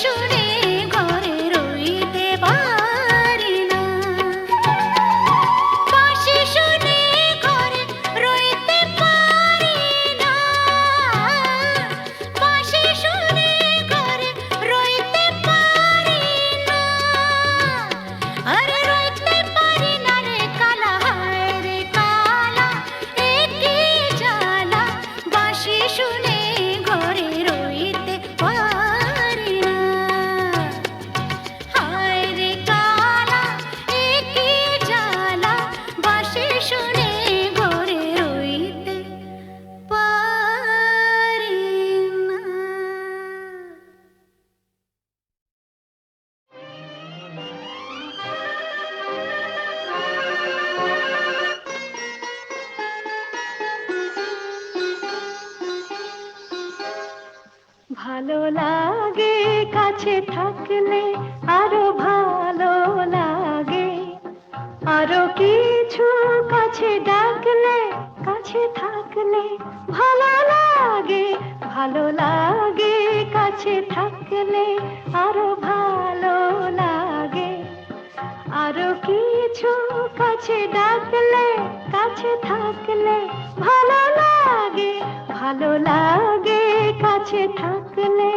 সুরে থাকলে ভালো লাগে ভালো লাগে কাছে থাকলে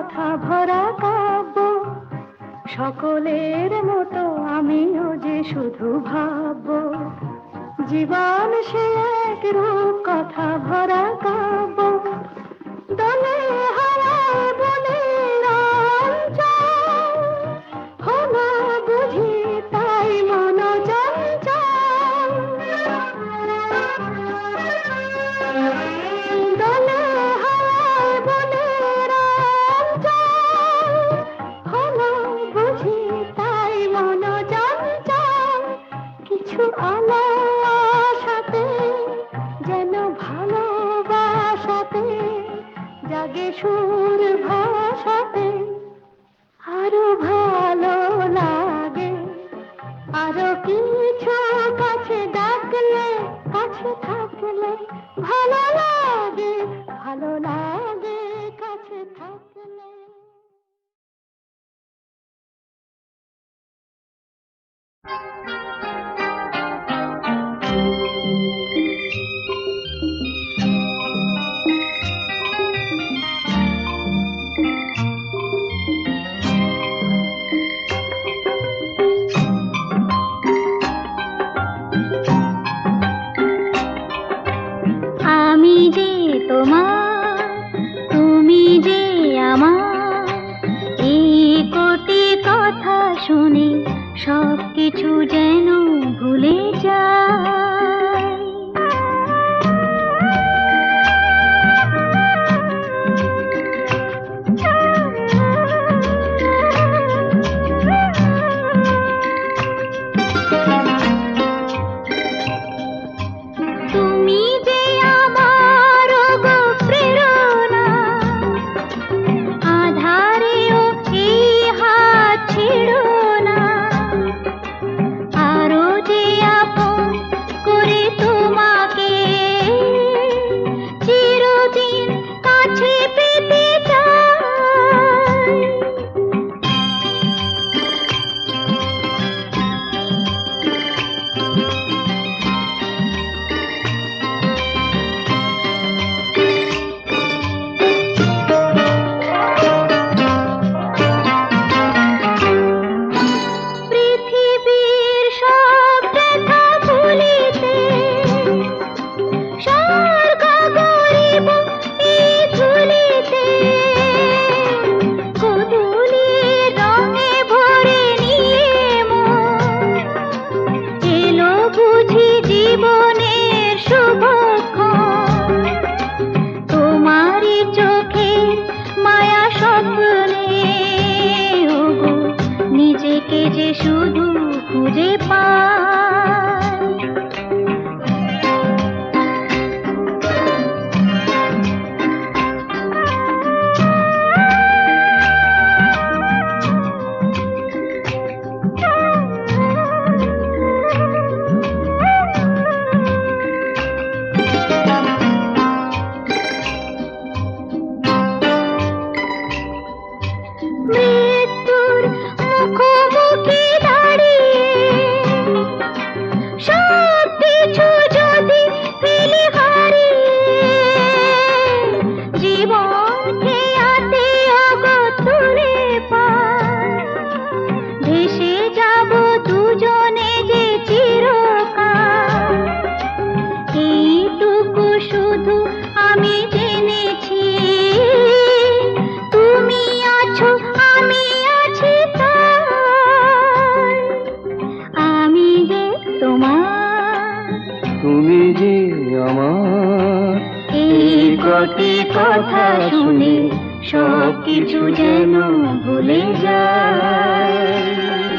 কথা ভরা কাব্য। সকলের মতো আমিও যে শুধু ভাব জীবন সে এক রূপ, কথা ভরা কাব্য। দলে কিছু তুমি যে আমার এই কথা শুনে সব কিছু যেন ভুলে যা কথা শুনে সব কিছু যেন ভুলে যায়।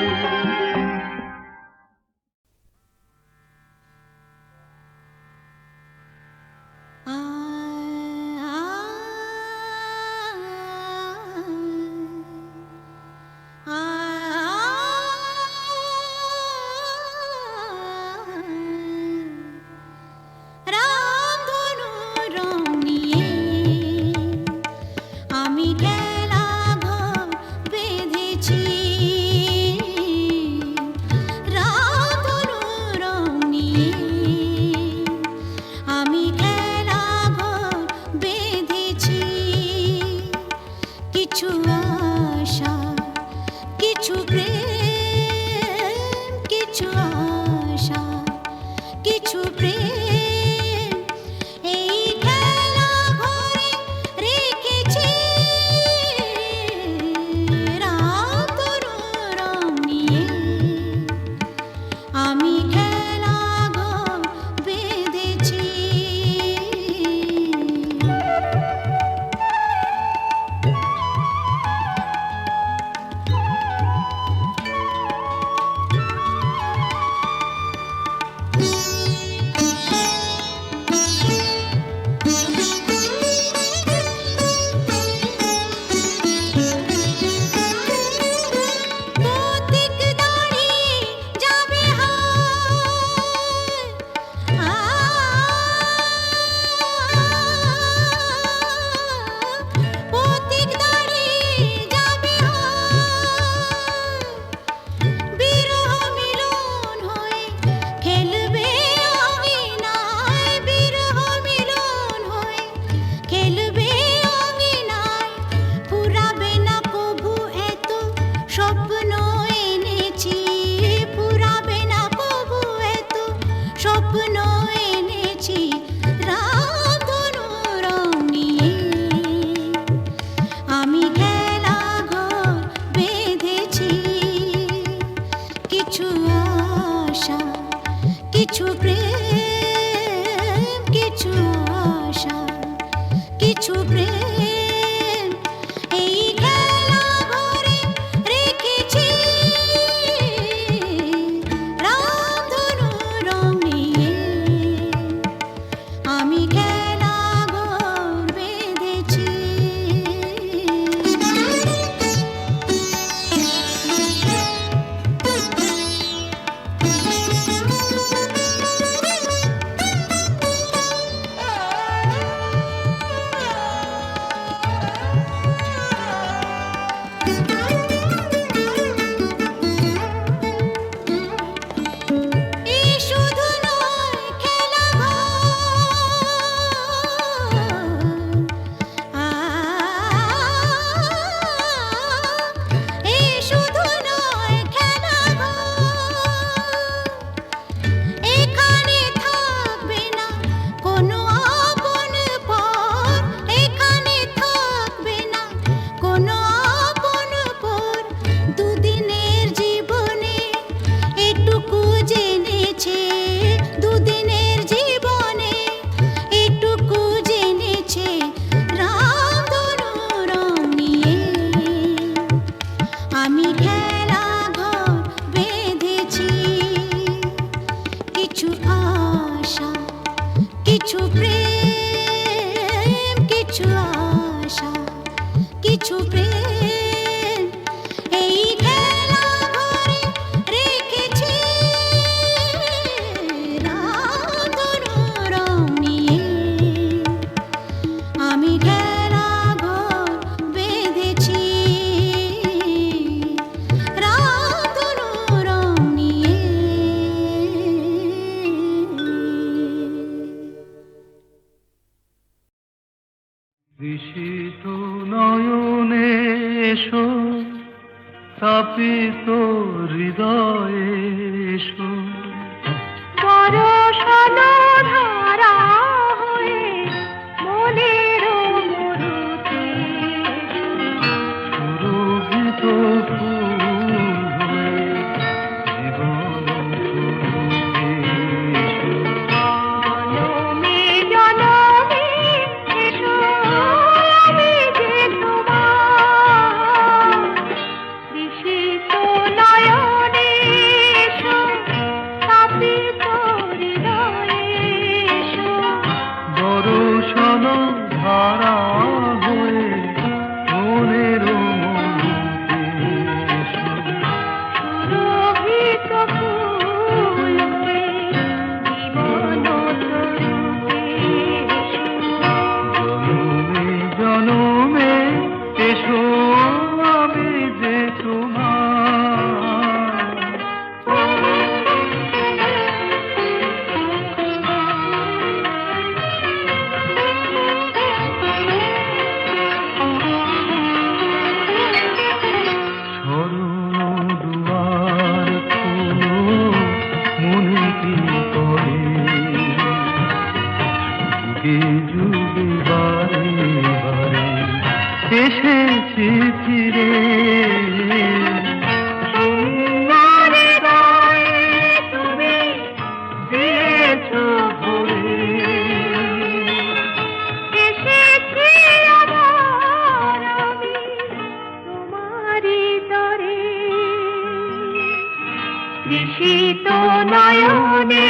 নিশীত নয়নে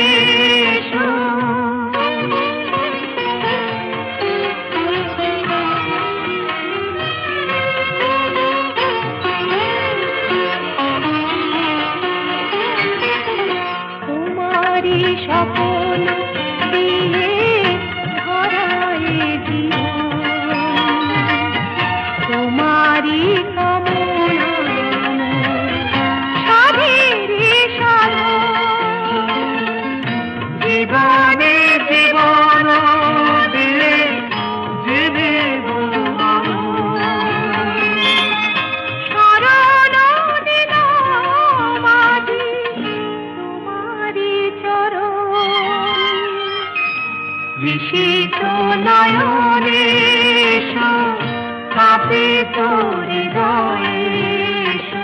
তোরে দয়েশু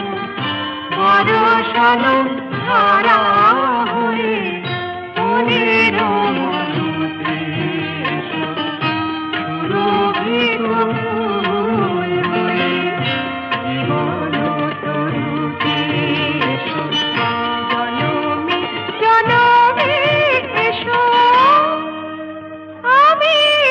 বড় সনম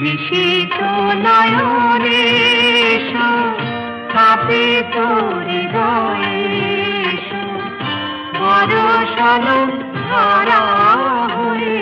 বিশিত নয়নে স্থাপিত হৃদয়ে বড় সনম ধরা হয়ে